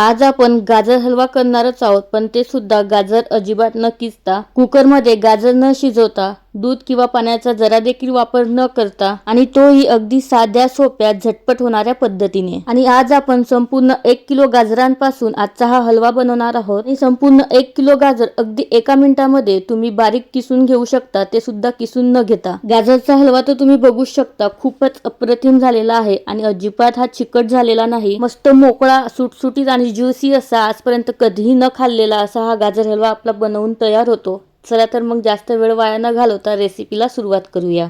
आज आपण गाजर हलवा करणारच आहोत पण ते सुद्धा गाजर अजिबात न किसता. कुकरमध्ये गाजर न शिजवता दूध किंवा पाण्याचा जरा देखील वापर न करता आणि तोही अगदी साध्या सोप्या झटपट होणाऱ्या पद्धतीने. आणि आज आपण संपूर्ण एक किलो गाजरांपासून आजचा हा हलवा बनवणार आहोत. आणि संपूर्ण एक किलो गाजर अगदी एका मिनिटामध्ये तुम्ही बारीक किसून घेऊ शकता ते सुद्धा किसून न घेता. गाजरचा हलवा तर तुम्ही बघू शकता खूपच अप्रतिम झालेला आहे आणि अजिबात हा चिकट झालेला नाही. मस्त मोकळा सुटसुटीत आणि ज्युसी असा आजपर्यंत कधीही न खाल्लेला असा हा गाजर हलवा आपला बनवून तयार होतो. चला तर मग जास्त वेळ वाया न घालवता रेसिपीला सुरुवात करूया.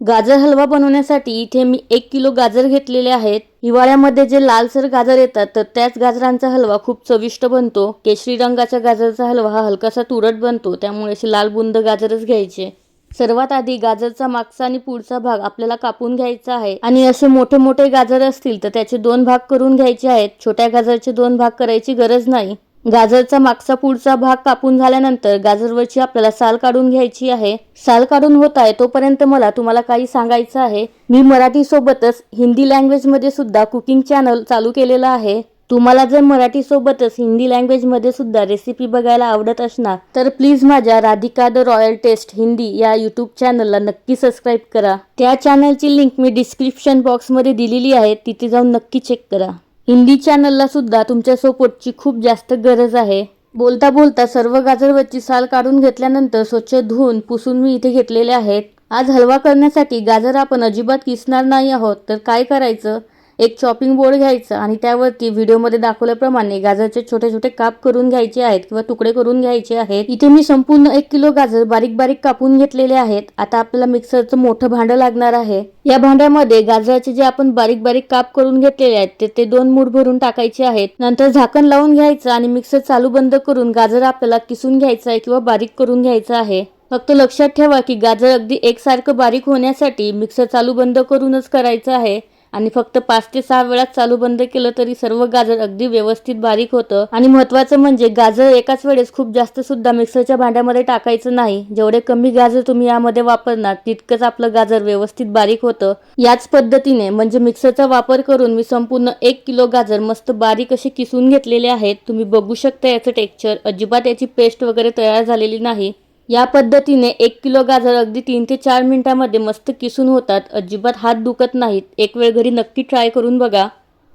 गाजर हलवा बनवण्यासाठी इथे मी एक किलो गाजर घेतलेले आहेत. हिवाळ्यामध्ये जे लालसर गाजर येतात तर त्याच गाजरांचा हलवा खूप चविष्ट बनतो. केशरी रंगाच्या गाजरचा हलवा हा हलकासा तुरट बनतो त्यामुळे असे लाल बुंद गाजरच घ्यायचे. सर्वात आधी गाजरचा मागचा आणि पुढचा भाग आपल्याला कापून घ्यायचा आहे. आणि असे मोठे मोठे गाजर असतील तर त्याचे दोन भाग करून घ्यायचे आहेत. छोट्या गाजरचे दोन भाग करायची गरज नाही. गाजरचा मागचा पुढचा भाग कापून झाल्यानंतर गाजरवरची आपल्याला साल काढून घ्यायची आहे. साल काढून होत आहे तोपर्यंत मला तुम्हाला काही सांगायचं आहे. मी मराठी सोबतच हिंदी लँग्वेजमध्ये सुद्धा कुकिंग चॅनल चालू केलेलं आहे. तुम्हाला जर मराठी सोबतच हिंदी लँग्वेजमध्ये सुद्धा रेसिपी बघायला आवडत असणार तर प्लीज माझ्या Radhika the royal taste Hindi या यूट्यूब चॅनलला नक्की सबस्क्राईब करा. त्या चॅनलची लिंक मी डिस्क्रिप्शन बॉक्समध्ये दिलेली आहे तिथे जाऊन नक्की चेक करा. हिंदी चॅनलला सुद्धा तुमच्या सपोर्टची खूप जास्त गरज आहे. बोलता बोलता सर्व गाजरवरची साल काढून घेतल्यानंतर स्वच्छ धुवून पुसून मी इथे घेतलेले आहेत. आज हलवा करण्यासाठी गाजर आपण अजिबात किसणार नाही आहोत. तर काय करायचं? एक चॉपिंग बोर्ड घ्यायचं आणि त्यावरती व्हिडिओमध्ये दाखवल्याप्रमाणे गाजरचे छोटे छोटे काप करून घ्यायचे आहेत किंवा तुकडे करून घ्यायचे आहेत. इथे मी संपूर्ण एक किलो गाजर बारीक बारीक कापून घेतलेले आहेत. आता आपल्याला मिक्सरचं मोठं भांडं लागणार आहे. या भांड्यामध्ये गाजराचे जे आपण बारीक बारीक काप करून घेतलेले आहेत ते ते दोन मूठ भरून टाकायचे आहेत. नंतर झाकण लावून घ्यायचं आणि मिक्सर चालू बंद करून गाजर आपल्याला किसून घ्यायचं आहे किंवा बारीक करून घ्यायचं आहे. फक्त लक्षात ठेवा की गाजर अगदी एकसारखं बारीक होण्यासाठी मिक्सर चालू बंद करूनच करायचं आहे. आणि फक्त पाच ते सहा वेळात चालू बंद केलं तरी सर्व गाजर अगदी व्यवस्थित बारीक होतं. आणि महत्वाचं म्हणजे गाजर एकाच वेळेस खूप जास्त सुद्धा मिक्सरच्या भांड्यामध्ये टाकायचं नाही. जेवढे कमी गाजर तुम्ही यामध्ये वापरणार तितकंच आपलं गाजर व्यवस्थित बारीक होतं. याच पद्धतीने म्हणजे मिक्सरचा वापर करून मी संपूर्ण एक किलो गाजर मस्त बारीक असे किसून घेतलेले आहेत. तुम्ही बघू शकता याचं टेक्स्चर. अजिबात याची पेस्ट वगैरे तयार झालेली नाही. या पद्धतीने एक किलो गाजर अगदी तीन ते चार मिनिटांमध्ये मस्त किसून होतात. अजिबात हात दुखत नाहीत. एक वेळ घरी नक्की ट्राय करून बघा.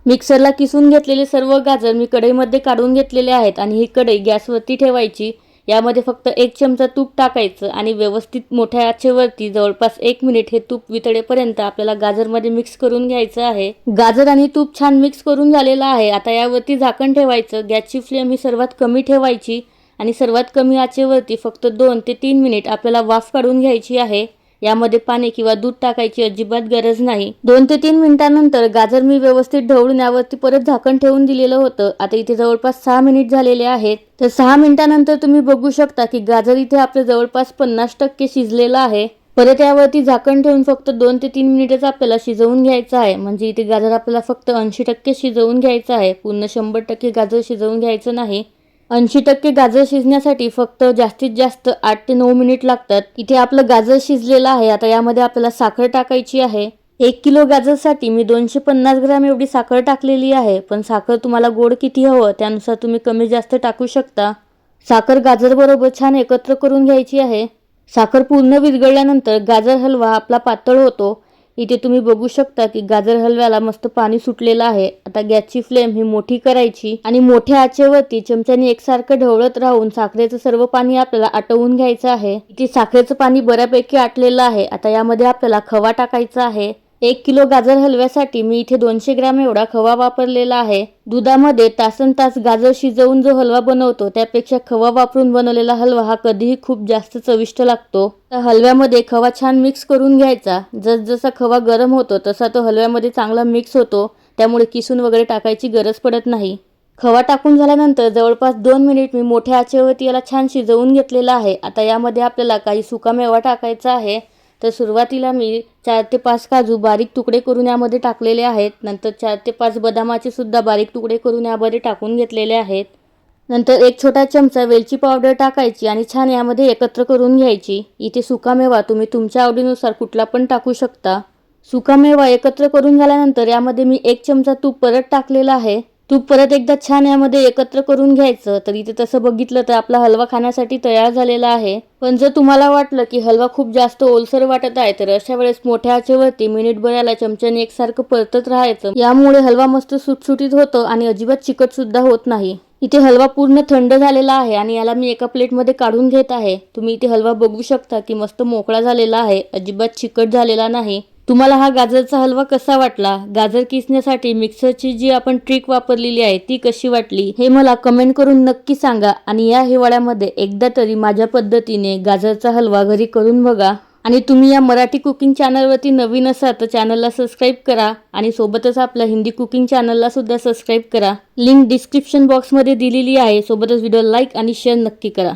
मिक्सरला किसून घेतलेले सर्व गाजर मी कढईमध्ये काढून घेतलेले आहेत आणि ही कढई गॅसवरती ठेवायची. यामध्ये फक्त एक चमचा तूप टाकायचं आणि व्यवस्थित मोठ्या आचेवरती जवळपास एक मिनिट हे तूप वितळेपर्यंत आपल्याला गाजरमध्ये मिक्स करून घ्यायचं आहे. गाजर आणि तूप छान मिक्स करून झालेलं आहे. आता यावरती झाकण ठेवायचं. गॅसची फ्लेम ही सर्वात कमी ठेवायची. आणि सर्वात कमी आचेवरती फक्त दोन ते तीन मिनिट आपल्याला वाफ काढून घ्यायची आहे. यामध्ये पाणी किंवा दूध टाकायची अजिबात गरज नाही. दोन ते तीन मिनिटांनंतर गाजर मी व्यवस्थित ढवळून यावरती परत झाकण ठेवून दिलेलं होतं. आता इथे जवळपास सहा मिनिट झालेले आहेत. तर सहा मिनिटानंतर तुम्ही बघू शकता की गाजर इथे आपलं जवळपास पन्नास टक्के शिजलेलं आहे. परत यावरती झाकण ठेवून फक्त दोन ते तीन मिनिटच आपल्याला शिजवून घ्यायचं आहे. म्हणजे इथे गाजर आपल्याला फक्त ऐंशी टक्के शिजवून घ्यायचं आहे. पूर्ण शंभर टक्के गाजर शिजवून घ्यायचं नाही. ऐंशी टक्के गाजर शिजण्यासाठी फक्त जास्तीत जास्त आठ ते नऊ मिनिट लागतात. इथे आपलं गाजर शिजलेलं आहे. आता यामध्ये आपल्याला साखर टाकायची आहे. एक किलो गाजरसाठी मी दोनशे पन्नास ग्रॅम एवढी साखर टाकलेली आहे. पण साखर तुम्हाला गोड किती हवं त्यानुसार तुम्ही कमी जास्त टाकू शकता. साखर गाजरबरोबर छान एकत्र करून घ्यायची आहे. साखर पूर्ण विरघळल्यानंतर गाजर हलवा आपला पातळ होतो. इथे तुम्ही बघू शकता की गाजर हलव्याला मस्त पाणी सुटलेलं आहे. आता गॅसची फ्लेम ही मोठी करायची आणि मोठ्या आचेवरती चमच्याने एकसारखं ढवळत राहून साखरेचं सर्व पाणी आपल्याला आटवून घ्यायचं आहे. इथे साखरेचं पाणी बऱ्यापैकी आटलेलं आहे. आता यामध्ये आपल्याला खवा टाकायचा आहे. एक किलो गाजर हलव्यासाठी मी इथे दोनशे ग्रॅम एवढा खवा वापरलेला आहे. दुधामध्ये तासन तास गाजर शिजवून जो हलवा बनवतो त्यापेक्षा खवा वापरून बनवलेला हलवा हा कधीही खूप जास्त चविष्ट लागतो. तर हलव्यामध्ये खवा छान मिक्स करून घ्यायचा. जसजसा खवा गरम होतो तसा तो हलव्यामध्ये चांगला मिक्स होतो. त्यामुळे किसून वगैरे टाकायची गरज पडत नाही. खवा टाकून झाल्यानंतर जवळपास दोन मिनिट मी मोठ्या आचेवरती याला छान शिजवून घेतलेला आहे. आता यामध्ये आपल्याला काही सुकामेवा टाकायचा आहे. तर सुरुवातीला मी चार ते पाच काजू बारीक तुकडे करून यामध्ये टाकलेले आहेत. नंतर चार ते पाच बदामाचे सुद्धा बारीक तुकडे करून यामध्ये टाकून घेतलेले आहेत. नंतर एक छोटा चमचा वेलची पावडर टाकायची आणि छान यामध्ये एकत्र करून घ्यायची. इथे सुकामेवा तुम्ही तुमच्या आवडीनुसार कुठला पण टाकू शकता. सुकामेवा एकत्र करून झाल्यानंतर यामध्ये मी एक चमचा तूप परत टाकलेला आहे. तूप परत एकदा छान यामध्ये एकत्र करून घ्यायचं. तर इथे तसं बघितलं तर आपला हलवा खाण्यासाठी तयार झालेला आहे. पण जर तुम्हाला वाटलं की हलवा खूप जास्त ओलसर वाटत आहे तर अशा वेळेस मोठ्या आचेवरती मिनिटभर याला चमच्याने एकसारखं परतत राहायचं. यामुळे हलवा मस्त सुटसुटीत होतं आणि अजिबात चिकट सुद्धा होत नाही. इथे हलवा पूर्ण थंड झालेला आहे आणि याला मी एका प्लेटमध्ये काढून घेत आहे. तुम्ही इथे हलवा बघू शकता की मस्त मोकळा झालेला आहे. अजिबात चिकट झालेला नाही. तुम्हाला हा गाजरचा हलवा कसा वाटला? गाजर किसण्यासाठी मिक्सरची जी आपण ट्रिक वापरलेली आहे ती कशी वाटली? हे मला कमेंट करून नक्की सांगा आणि या हिवाळ्यामध्ये एकदा तरी माझ्या पद्धतीने गाजरचा हलवा घरी करून बघा. आणि तुम्ही या मराठी कुकिंग चॅनलवरती नवीन असाल तर चॅनलला सबस्क्राईब करा आणि सोबतच आपल्या हिंदी कुकिंग चॅनलला सुद्धा सबस्क्राईब करा. लिंक डिस्क्रिप्शन बॉक्समध्ये दिलेली आहे. सोबतच व्हिडिओ लाईक आणि शेअर नक्की करा.